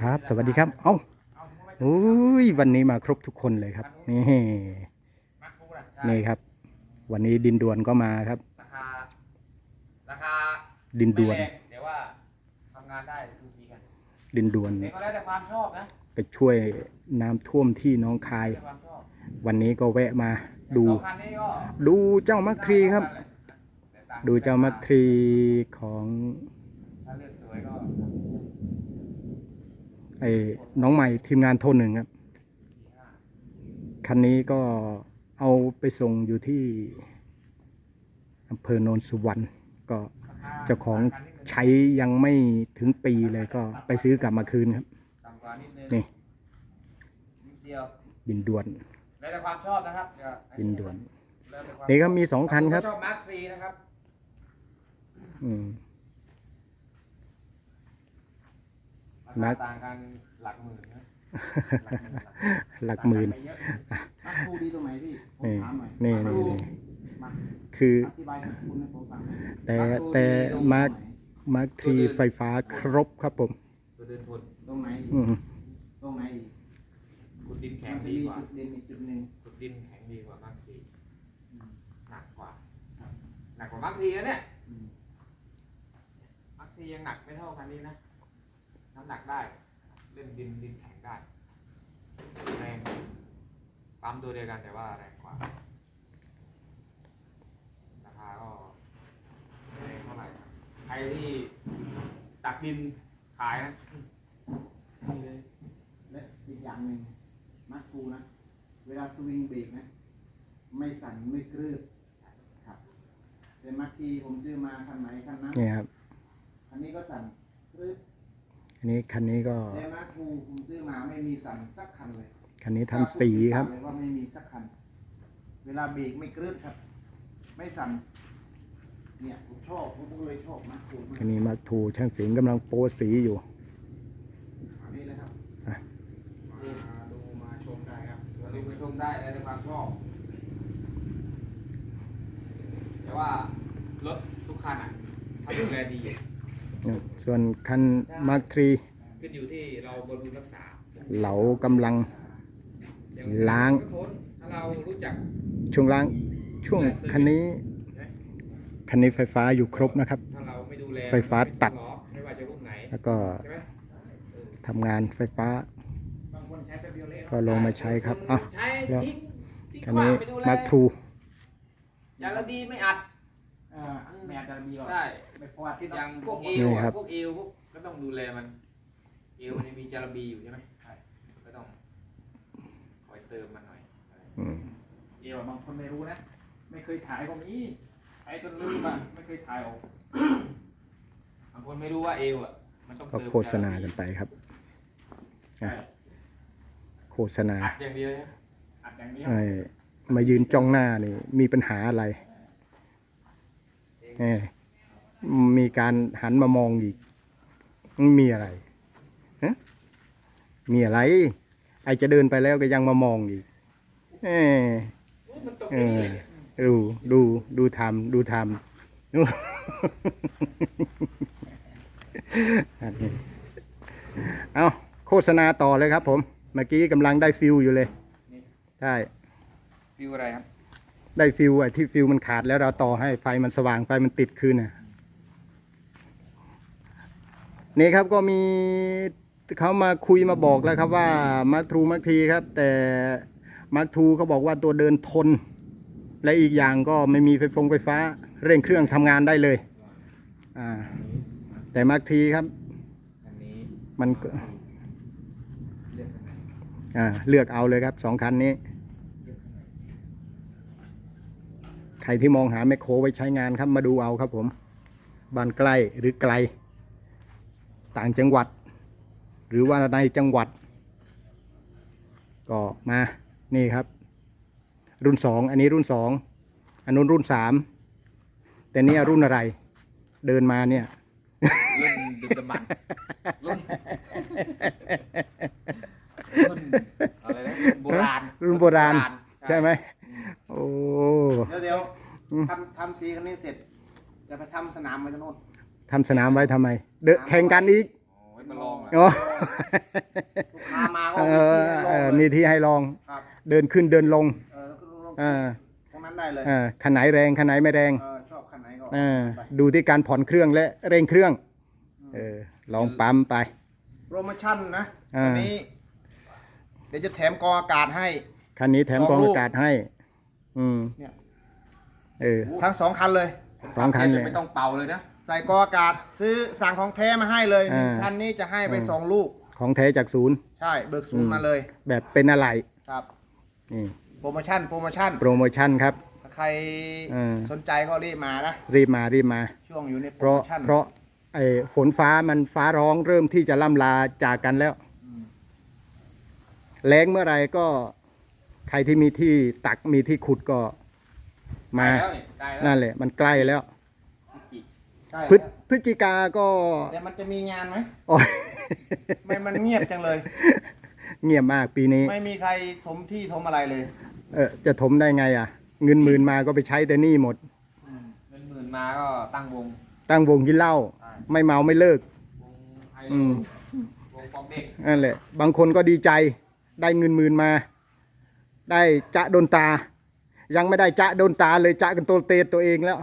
ครับ สวัสดีครับ เอ้าโอ้ยวันนี้มาครบทุกคนเลยครับ นี่ นี่ครับ วันนี้ดินดวนก็มาครับ ราคา ราคาดินดวนไม่แรงแต่ว่าทำงานได้ดูดีกัน ดินดวนแต่ก็แล้วแต่ความชอบนะไปช่วยน้ำท่วมที่น้องคาย วันนี้ก็แวะมาดู ดูเจ้ามัคทรีครับ ดูเจ้ามัคทรีของ ถ้าเลือกสวยก็ ไอ้น้องใหม่ทีมงานโทนหนึ่งครับ คันนี้ก็เอาไปส่งอยู่ที่อำเภอโนนสุวรรณก็ราคาเจ้าของใช้ยังไม่ถึงปีเลยก็ไปซื้อกลับมาคืนครับต่ำกว่านิดนึงนี่นิดเดียวดินด่วนแล้วแต่ความชอบนะครับเดี๋ยวดินด่วนแล้วแต่ความนี่ครับมีสองคันครับชอบมาร์คฟรีนะครับ อืม รามาคาร์คต่างกันหลักหมื่นนะหลักหมื่นต่างกัไปเยอะมักคูดีตรงไหนพี่ผมนี่ถามหน่อยนี่มักนี่คูนี่มักคือ อธิบายให้คุณให้ผมฟังหน่อยแต่แต่มาร์คมาร์คทรีไฟฟ้าครบครับผมตัวเดินทนตรงไหนอีกอืมตรงไหนอีกขุดดินแข็มังนจะดีมีกว่าจุดเด่นอีกจุดหนึ่งขุดดินแข็งดีกว่ามาร์คทีหนักกว่าหนักกว่ามาร์คทีนะเนี่ยอืมมาร์คทียังหนักไม่เท่าคันนี้นะ น้ำหนักได้ เล่นดินดินแข็งได้ แรงปั๊มตัวเดียวกันแต่ว่าแรงกว่า ราคาก็ไม่แรงเท่าไหร่ครับใครที่ตักดินขายนะนี่เลยและอีกอย่างหนึ่งมักคูนะ เวลาสวิงเบรกนะ ไม่สั่นไม่กรืดครับแต่มักทีผมซื้อมาคันไหนคันนั้นนี่ครับ คันนี้ก็สั่นกรืด อันนี้คันนี้ก็แต่มักคูผมซื้อมาไม่มีสั่นสักคันเลยคันนี้ทำสีครับ เลยว่าไม่มีสักคัน เวลาเบรกไม่กรืดครับ ไม่สั่น เนี่ยผมชอบผมก็เลยชอบมากคูมากคันนี้มาร์คทูช่างสิงห์กำลังโปรสีอยู่ อันนี้เลยครับอะ มาดูมาชมได้ครับตัวนี้ไปชมได้แล้วแต่ความชอบแต่ว่ารถทุกคันอะถ้าดูแลดีอะ ส่วนคันมาร์คทรีขึ้นอยู่ที่เราบำรุงรักษาเหลากำลัง อย่ล้าง ก็ทนถ้าเรารู้จักช่วงล่างช่วงคันนี้คันนี้ไฟฟ้าอยู่ครบนะครับ ถ้าเราไม่ดูแลไฟฟ้าตัด ไม่ว่าจะรุ่นไหนแล้วก็ใช่ไหมทำงานไฟฟ้า บางคนใช้แป๊บเดียวเละก็ลงมาใช้ครับอะ ใช้แล้ว ทิ้งทิ้งคันขว้านี้งไปดูแลมาร์คทูยางระดีไม่อัดเอ่ อแม่จะมีก่อนใช่ไม่เพราะว่าที่อย่างพวกเอนี่วครัอะบ พวกเอวพวกก็ต้องดูแลมัน เอวมันยังมีจาระบีอยู่ใช่ไหมใช่ก็ต้องคอยเติมมันหน่อยอืมเอวอะบางคนไม่รู้นะ ไม่เคยถ่ายก็มีไอ้ต้นลืมอะไม่เคยถ่ายออกบางคนไม่รู้ว่าเอวอะมันต้องก็เติมโฆษณากันไปครับ อะโฆษณาอัดอย่างเดียวนะอัดอย่างเดียวเอ้ยมายืนจ้องหน้านี่ มีปัญหาอะไร เอ้ย มีการหันมามองอีก มีอะไรฮะมีอะไร ไอจะเดินไปแล้วก็ยังมามองอีกเอ้ยอุ๊ยมันตกเออย่างอนี้เลยดูดูดูทำดูทำดูอันนี้เอาโฆษณาต่อเลยครับผม เมื่อกี้กำลังได้ฟิลอยู่เลย ใช่ ฟิวอะไรครับ ได้ฟิลไอ้ที่ฟิลมันขาดแล้วเราต่อให้ไฟมันสว่างไฟมันติดคืนน่ะนี่ครับก็มีเขามาคุยมาบอกแล้วครับว่ามาร์คทูมาร์คทีครับ แต่มาร์คทูเขาบอกว่าตัวเดินทน และอีกอย่างก็ไม่มีไฟฟงไฟฟ้า เร่งเครื่องทำงานได้เลยอ่าแต่มาร์คทีครับอันนี้มันก็เลือกยังไงอ่าเลือกเอาเลยครับสองคันนี้ ใครที่มองหาแมคโครไว้ใช้งานครับมาดูเอาครับผมบ้านใกล้หรือไกล ต่างจังหวัด หรือว่าในจังหวัด ก็มานี่ครับ รุ่นสองอันนี้รุ่นสองอันนู้นรุ่นสามแต่เนี่ยรุ่นอะไร เดินมาเนี่ย รุ่นดึกดำบรรพ์รุ่นรุ่นอะไรนะโบราณ รุ่นโบราณ ใช่ไหมโอ้เดี๋ยวเดี๋ยว อืม ทำทำสีคันนี้เสร็จจะไปทำสนามไว้ตรงโน้นทำสนามไว้ทำไม เดอะแข่งกันอีกโอ้ยมันโอ้ลูกค้ามาก็เออเออมีที่ให้ลอง ครับเดินขึ้นเดินลงเออขึ้นลงเออตรงนั้นได้เลยเออคันไหนแรงคันไหนไม่แรงเออชอบคันไหนก็เออไปดูที่การผ่อนเครื่องและเร่งเครื่องเออลองปั๊มไป โปรโมชั่นนะอ่าวันนี้ เดี๋ยวจะแถมกรองอากาศให้ คันนี้แถมสองกรองลูอากกาศให้ อืมเนี่ย เออ ทั้งสองคันเลย สองคันเลย ไม่ต้องเป่าเลยนะ ใส่กรองอากาศซื้อสั่งของแท้มาให้เลยหนึ่งอ่า คันนี้จะให้ไปอืมสองลูก ของแท้จากศูนย์ ใช่เบิกศูนอืย์ม มาเลยแบบเป็นอะไรครับนี่โปรโมชั่นโปรโมชั่นโปรโมชั่นครับ ถ้าใครอ่าสนใจก็รีบมานะ รีบมารีบมา ช่วงอยู่ในโปเพรราะโมชั่นเพราะไอ้ฝนฟ้ามันฟ้าร้องเริ่มที่จะล่ำลาจากกันแล้วแรงเมื่อไหรก็ใครที่มีที่ตักมีที่ขุดก็ มาใกล้แล้วนี่ใกล้แล้วนั่นแหละ มันใกล้แล้ว ใช่พฤศพฤศจิกาก็แต่มันจะมีงานไหมโอ้ยไม่มันเงียบจังเลย เงียบมากปีนี้ ไม่มีใครถมที่ถมอะไรเลย เออจะถมได้ไงอะ เงินหมื่นมาก็ไปใช้แต่หนี่หมด เงินหมื่นมาก็ตั้งวง ตั้งวงกินเหล้าใช่ไม่เมาไม่เลิก วงไฮอืโลมวงปอกเด็กนั่นแหละ บางคนก็ดีใจ ได้เงินหมื่นมา ได้จะโดนตา ยังไม่ได้จะโดนตาเลยจะกันตัวเตะตัวเองแล้ว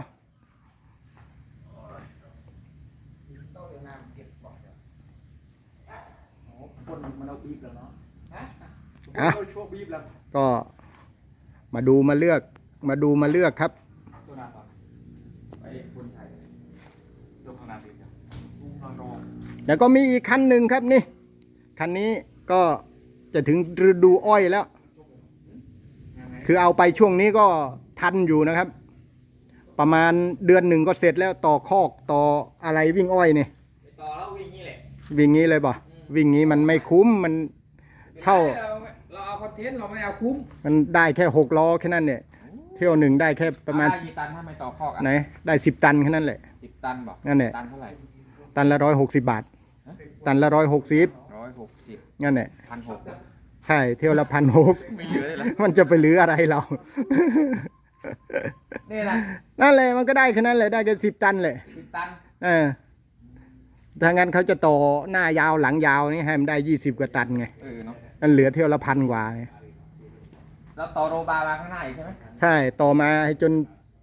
คนมันเอาบีบแล้วเนาะอะช่วงบีบแล้วก็มาดูมาเลือก มาดูมาเลือกครับตัวนาต่อไปคนไทยตัวข้างหน้าติดกันลุงนอนรอแล้วก็มีอีกคันหนึ่งครับนี่ คันนี้ก็จะถึงฤดูอ้อยแล้ว คือเอาไปช่วงนี้ก็ทันอยู่นะครับ ประมาณเดือนหนึ่งก็เสร็จแล้วต่อคอกต่ออะไรวิ่งอ้อยเนี่ยไปต่อแล้ววิ่งนี่แหละ วิ่งงี้เลยป่ะวิ่งงี้มันไม่คุ้มมันเท่า เราเราเอาคอนเทนต์เราไม่ได้เอาคุ้ม มันได้แค่หกล้อแค่นั้นเนี่ย เที่ยวหนึ่งได้แค่ประมาณเอได้กี่ตันถ้าไม่ต่อคอกอะไหนได้สิบตันแค่นั้นแหละสิบตันบอกนั่นแหละตันเท่าไหร่ตันละร้อยหกสิบบาท ตันละร้อยหกสิบร้อยหกสิบนั่นแหละพันหกใช่เที่ยวละพันหกไม่เหลือเลยเหรอมันจะไปเหลืออะไรเรา นี่นะนั่นแหละมันก็ได้แค่นั้นแหละได้แค่สิบตันเลยสิบตันเออถ้างั้นเขาจะต่อหน้ายาวหลังยาวนี่ให้มันได้ยี่สิบกว่าตันไงเออเนาะนั่นเหลือเที่ยวละพันกว่าไงแล้วต่อโรบามาข้างหน้าอีกใช่ไหมใช่ต่อมาให้จน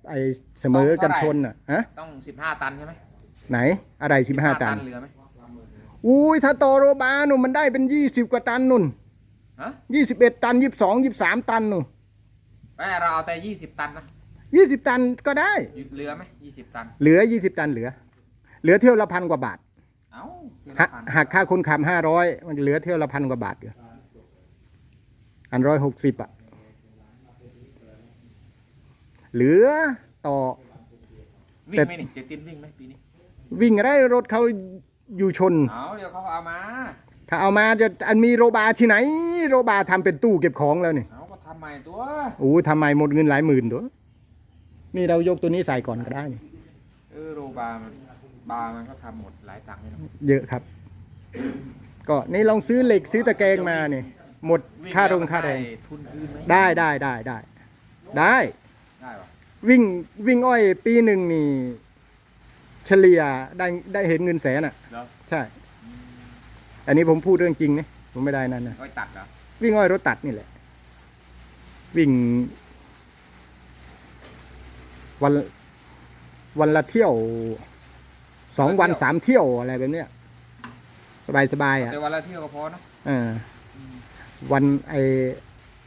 ไอเสมอกันชนอะฮะต้องสิบห้าตันใช่ไหมไหน อะไรสิบห้าตันเหลือไหมอุ้ยถ้าต่อโรบาหนุ่มมันได้เป็นยี่สิบกว่าตันนุ่น ฮะยี่สิบเอ็ดตันยี่สิบสองยี่สิบสามตันนุ่นไม่เราเอาแต่ยี่สิบตันนะยี่สิบตันก็ได้ เหลือไหมยี่สิบตัน เหลือยี่สิบตันเหลือ เหลือเที่ยวละพันกว่าบาท เอ้าเดือนหัละกพันหักค่าคนขับห้าร้อยมันเหลือเที่ยวละพันกว่าบาทอยู่อันร้อยหกสิบอะ เหลือต่อ วิ่งไหมนี่เสียตินวิ่งไหมปีนี้ วิ่งอะไรรถเขาอยู่ชน เอาเดี๋ยวเขาก็เอามา ถ้าเอามาจะอันมีโรบาที่ไหน โรบาทำเป็นตู้เก็บของแล้วนี่เอาก็ทำใหม่ตัวโอ้ทำไมหมดเงินหลายหมื่นตัวนี่เรายกตัวนี้ใส่ก่อนก็ได้นี่เออโรบามันบามันก็ทำหมดหลายตังค์เลยเนาะเยอะครับ ก็นี่ลองซื้อเหล็กซื้อตะแกรงมานี่หมดวิ่ค่าแล้วโรงมันค่าแรงได้ทุนคืนไหมได้ได้ได้ได้ได้ได้ปะวิ่งวิ่งอ้อยปีหนึ่งนี่ เฉลี่ยได้ได้เห็นเงินแสนอะเหรอใช่ อันนี้ผมพูดเรื่องจริงนะผมไม่ได้นั่นนะไว้ตัดเหรอวิ่งอ้อยรถตัดนี่แหละ วิ่ง วัน วันละเที่ยวสองวันสามเที่ยวอะไรแบบเนี้ย สบายสบายๆอะแต่วันละเที่ยวก็พอเนอะเออวันไอ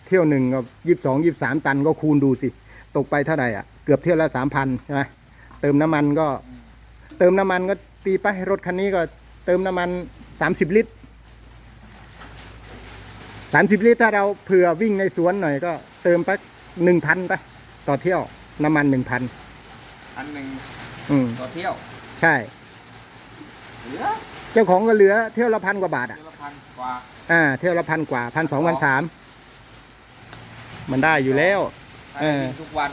เที่ยวหนึ่งก็ยี่สิบสองยี่สามตันก็คูณดูสิ ตกไปเท่าไหร่อะ เกือบเที่ยวละสามพันใช่ไหมเติมน้ำมันก็ เติมน้ำมันก็ตีไปรถคันนี้ก็ เติมน้ำมันสามสิบลิตรสามสิบลิตร ถ้าเราเผื่อวิ่งในสวนหน่อยก็เติมไปหนึ่งพันไปต่อเที่ยวน้ำมันหนึ่งพันอันหนึ่งอืมต่อเที่ยว ใช่ เหลือเจ้าของก็เหลือเที่ยวละพันกว่าบาทอะ เที่ยวละพันกว่าอ่า เที่ยวละพันกว่าพันสองพันสามมันได้อยู่แล้ว ถ้าเออวิ่งทุกวัน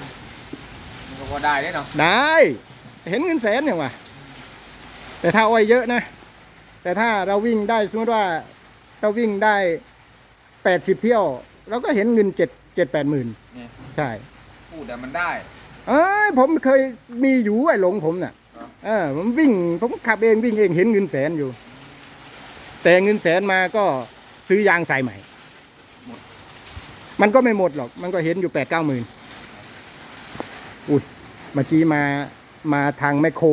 มันก็พอได้ได้เนาะได้ เห็นเงินแสนเนี่ยว่ะแต่ถ้าอ้อยเยอะนะ แต่ถ้าเราวิ่งได้สมมติว่าเราวิ่งได้แปดสิบเที่ยว เราก็เห็นเงินเจ็ดเจ็ดแปดหมื่นเนี่ยใช่ พูดแต่มันได้ เอ้ยผมเคยมีอยู่ไอ้หลงผมน่ะอ๋อเออผมวิ่งผมขับเองวิ่งเองเห็นเงินแสนอยู่ แต่เงินแสนมาก็ซื้อยางใส่ใหม่ มันก็ไม่หมดหรอก มันก็เห็นอยู่แปดเก้าหมื่นอุ้ยเมื่อกี้มามาทางแมคโคร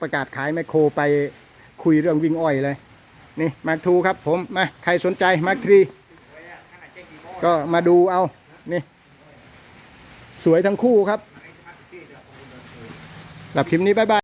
ประกาศขายแมคโครไป คุยเรื่องวิ่งอ้อยเลย นี่มาทูครับผมมาใครสนใจมาคทรีก็มาดูเอา นี่ สวยทั้งคู่ครับหลับคลิปนี้ บ๊ายบาย